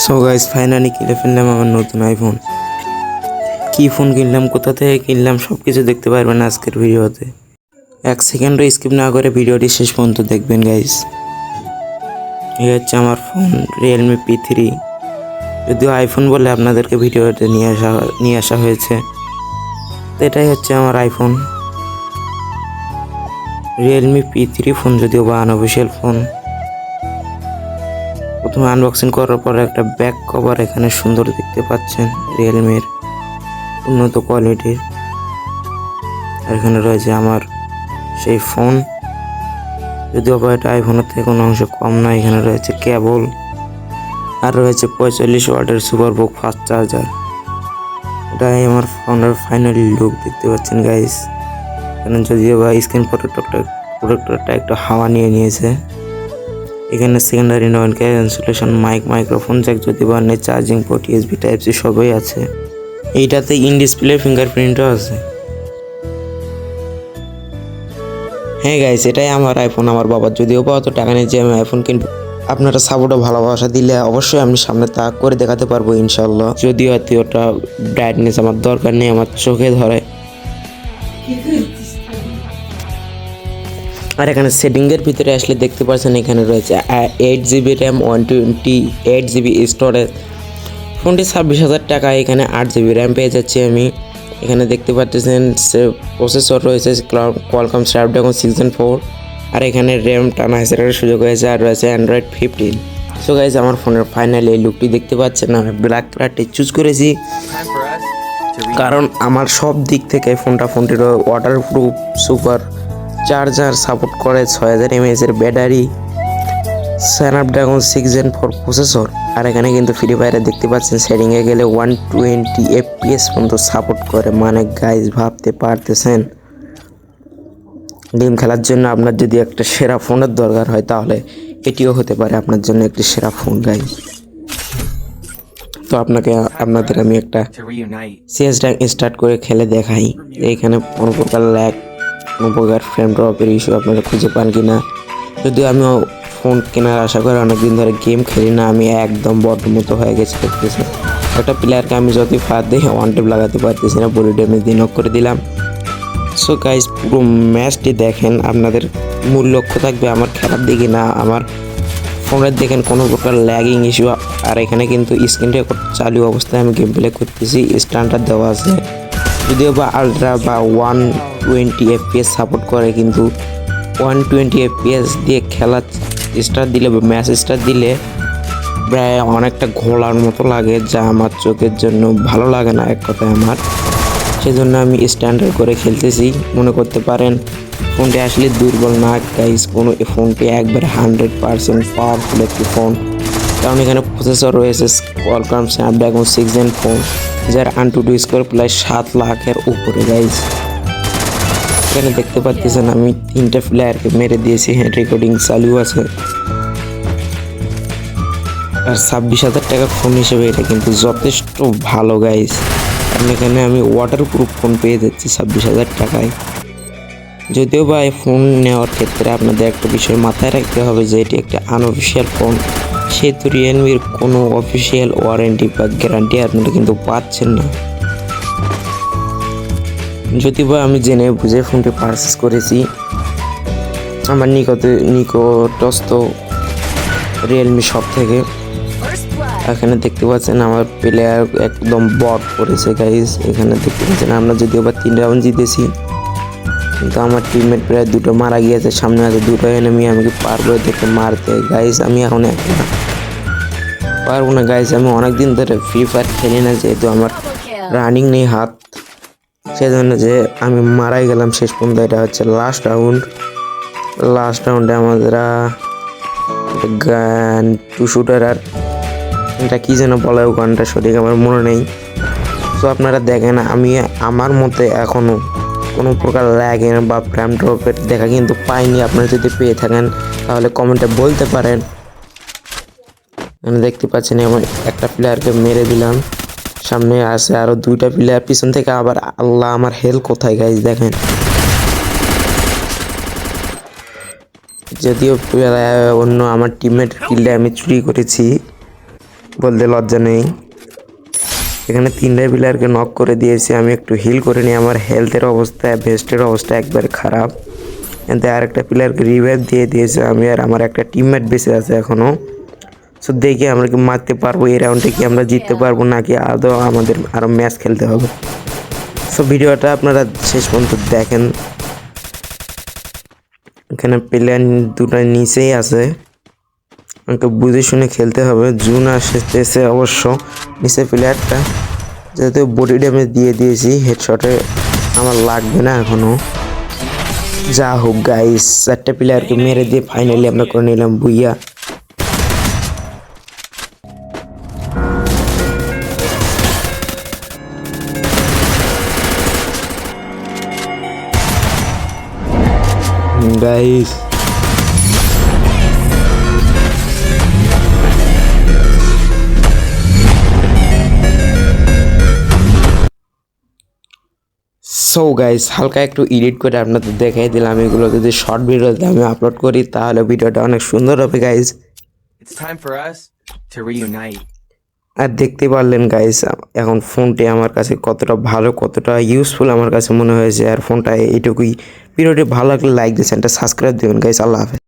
So guys finally কিনে ফেললাম আমার নতুন আইফোন কি ফোন কিনলাম, কোথা থেকে কিনলাম সব কিছু দেখতে পারবেন আজকের ভিডিওতে। এক সেকেন্ডও স্কিপ না করে ভিডিওটি শেষ পর্যন্ত দেখবেন গাইজ এই হচ্ছে আমার ফোন রিয়েলমি পি থ্রি যদিও আইফোন বলে আপনাদেরকে ভিডিওতে নিয়ে আসা নিয়ে আসা হয়েছে। এটাই হচ্ছে আমার iPhone Realme P three phone যদিও বা আনঅফিসিয়াল ফোন প্রথমে আনবক্সিং করার পর একটা ব্যাক কভার এখানে সুন্দর দেখতে পাচ্ছেন রিয়েলমির উন্নত কোয়ালিটির আর এখানে রয়েছে আমার সেই ফোন যদিও বা এটা আইফোনের থেকে কোনো অংশ কম না এখানে রয়েছে কেবল আর রয়েছে পঁয়তাল্লিশ ওয়াটের সুপার বুক ফাস্ট চার্জার এটাই আমার ফোনের ফাইনালি লুক দেখতে পাচ্ছেন গাইস এখানে যদিও বা স্ক্রিন প্রোটেক্টরটা প্রোটেক্টরটা একটু হাওয়া নিয়ে নিয়েছে। এখানে secondary non cancellation mic microphone jack যদি বা নেই charging port USB type C সবই আছে। এইটাতে ইন ডিসপ্লে ফিঙ্গারপ্রিন্টও আছে। হ্যাঁ গাইস এটাই আমার আইফোন আমার বাবার যদিও বা অত টাকা নেই যে আমি আইফোন কিনবো। আপনারা সাপোর্টও ভালোবাসা দিলে অবশ্যই আমি সামনে তা করে দেখাতে পারব ইনশাল্লাহ যদিও এতটা ব্রাইটনেস আমার দরকার নেই, আমার চোখে ধরে। আর এখানে সেটিংয়ের ভিতরে আসলে দেখতে পাচ্ছেন এখানে রয়েছে eight GB RAM one twenty eight GB storage ফোনটি ছাব্বিশ হাজার টাকা এখানে আট জিবি র্যাম পেয়ে যাচ্ছি আমি। এখানে দেখতে পাচ্ছেন প্রসেসর রয়েছে কোয়ালকম স্ন্যাপড্রাগন সিক্স ফোর আর এখানে র্যাম টানা হেসারের সুযোগ হয়েছে আর রয়েছে অ্যান্ড্রয়েড ফিফটিন সো গাইজ আমার ফোনের ফাইনাল এই লুকটি দেখতে পাচ্ছেন, আমি ব্ল্যাক কালারটি চুজ করেছি। কারণ আমার সব দিক থেকে ফোনটা, ফোনটির waterproof super charger support করে ছয় হাজার এমএএসের battery Snapdragon six gen four processor আর এখানে কিন্তু ফ্রি ফায়ারে দেখতে পাচ্ছেন সেটিংয়ে গেলে ওয়ান টোয়েন্টি এফপিএস পর্যন্ত সাপোর্ট করে। মানে গাইজ ভাবতে পারতেছেন? গেম খেলার জন্য আপনার যদি একটা সেরা ফোনের দরকার হয় তাহলে এটিও হতে পারে আপনার জন্য একটি সেরা ফোন গাইজ তো আপনাকে আপনাদের আমি একটা. সিএস র্যাঙ্ক স্টার্ট করে খেলে দেখাই। এইখানে কোনো প্রকার ল্যাগ কোনো প্রকার ফ্রেম ড্রপের ইস্যু আপনারা খুঁজে পান কি না যদিও আমিও ফোন কেনার আশা করে অনেকদিন ধরে গেম খেলি না, আমি একদম মতো হয়ে গেছি দেখতেছি। একটা প্লেয়ারকে আমি যতই ফাঁদ দিই ওয়ান টেপ লাগাতে পারতেছি না ড্যামেজ দিয়ে নক করে দিলাম। সো গাইজ পুরো ম্যাচটি দেখেন, আপনাদের মূল লক্ষ্য থাকবে আমার খেলার দিকে না, আমার ফোনের দেখেন কোনো প্রকার ল্যাগিং ইস্যু আর এখানে কিন্তু স্ক্রিন রেকর্ড চালু অবস্থায় আমি গেম প্লে করতেছি স্ট্যান্ডার্ড দেওয়া আছে। যদিও বা আলট্রা বা ওয়ান টোয়েন্টি এফপিএস সাপোর্ট করে, কিন্তু ওয়ান টোয়েন্টি এফপিএস দিয়ে খেলা স্টার্ট দিলে বা ম্যাচ স্টার্ট দিলে প্রায় অনেকটা ঘোলার মতো লাগে, যা আমার চোখের জন্য ভালো লাগে না, এক কথায় আমার। সেজন্য আমি স্ট্যান্ডার্ড করে খেলতেছি, মনে করতে পারেন ফোনটি আসলে দুর্বল না গাইস কোনো ফোনটি একবারে হান্ড্রেড পারসেন্ট পাওয়ারফুল একটি ফোন কারণ এখানে প্রসেসর রয়েছে Qualcomm Snapdragon six gen phone যার আনটু স্কোর প্রায় সাত লাখের উপরে গাইজ এখানে দেখতে পাচ্ছেন আমি তিনটে প্লেয়ারকে মেরে দিয়েছি হ্যাঁ রেকর্ডিং চালু আছে। আর ছাব্বিশ হাজার টাকা ফোন হিসেবে এটা কিন্তু যথেষ্ট ভালো গাইজ কারণ এখানে আমি ওয়াটার প্রুফ ফোন পেয়ে যাচ্ছি ছাব্বিশ হাজার টাকায়। যদিও বা এই ফোন নেওয়ার ক্ষেত্রে আপনাদের একটা বিষয় মাথায় রাখতে হবে যে, এটি একটা আনঅফিসিয়াল ফোন সেহেতু রিয়েলমির কোনো অফিসিয়াল ওয়ারেন্টি বা গ্যারান্টি আপনারা কিন্তু পাচ্ছেন না। যদি বা আমি জেনে বুঝে ফোনটি পারচেস করেছি, আমার নিকটে নিকটস্থ রিয়েলমি শপ থেকে, এখানে দেখতে পাচ্ছেন আমার প্লেয়ার একদম বট করেছে গাইজ এখানে দেখতে পাচ্ছেন আমরা যদিও বা তিন রাউন্ড জিতেছি, কিন্তু আমার টিমমেট প্রায় দুটো মারা গিয়েছে, সামনে আছে দুটো এনিমি আমাকে পারব এদেরকে মারতে? গাইজ আমি এখন একলা পারব না গাইজ আমি অনেক দিন ধরে ফ্রি ফায়ার খেলি না, যেহেতু আমার রানিং নেই হাত। সেজন্য যে আমি মারাই গেলাম শেষ পর্যন্ত, এটা হচ্ছে লাস্ট রাউন্ড লাস্ট রাউন্ডে আমাদের গান টু শুটার আর এটা কী যেন বলে গানটা সঠিক আমার মনে নেই। তো আপনারা দেখেন, আমি আমার মতে এখনও কোনো প্রকার ল্যাগের বা ফ্র্যাম ড্রপের দেখা কিন্তু পাইনি। আপনারা যদি পেয়ে থাকেন, তাহলে কমেন্টে বলতে পারেন। আমি দেখতে পাচ্ছেন আমার একটা প্লেয়ারকে মেরে দিলাম। সামনে আছে আরও দুইটা প্লেয়ার পিছন থেকে আবার আল্লাহ আমার হেল কোথায় গাইজ দেখেন। যদিও অন্য আমার টিমমেট কিলটা আমি চুরি করেছি, বলতে লজ্জা নেই। এখানে তিনটা প্লেয়ারকে নক করে দিয়েছি, আমি একটু হিল করে নিই, আমার হেলথের অবস্থা ভেস্টের অবস্থা একবার খারাপ। এতে আর একটা প্লেয়ারকে রিভাইভ দিয়ে দিয়েছে, আমি আর আমার একটা টিমমেট বেঁচে আছে এখনও সো দেখি আমরা কি মারতে পারব? এই রাউন্ডে কি আমরা জিততে পারব? নাকি আদৌ আমাদের আরও ম্যাচ খেলতে হবে? সো ভিডিওটা আপনারা শেষ পর্যন্ত দেখেন। এখানে প্লেয়ার দুটো নিচেই আছে। আমাকে বুঝে শুনে খেলতে হবে। জুন আসতেছে অবশ্য নিচে প্লেয়ারটা যেহেতু বডি ড্যামেজ দিয়ে দিয়েছি হেডশটে আমার লাগবে না এখনও যা হোক গাইস চারটে প্লেয়ারকে মেরে দিয়ে ফাইনালি আমরা করে নিলাম বুইয়া। গাইস সো গাইস হালকা একটু এডিট করে আপনাদের দেখাই দিলাম। এগুলো যদি শর্ট ভিডিওতে আমি আপলোড করি, তাহলে ভিডিওটা অনেক সুন্দর হবে guys It's time for us to reunite. আর দেখতে পারলেন গাইস এখন ফোনটি আমার কাছে কতটা ভালো, কতটা ইউজফুল আমার কাছে মনে হয়েছে। আর ফোনটা এইটুকুই। ভিডিওটি ভালো লাগলে লাইক দিয়ে চ্যানেলটা সাবস্ক্রাইব দেবেন গাইস আল্লাহ হাফেজ।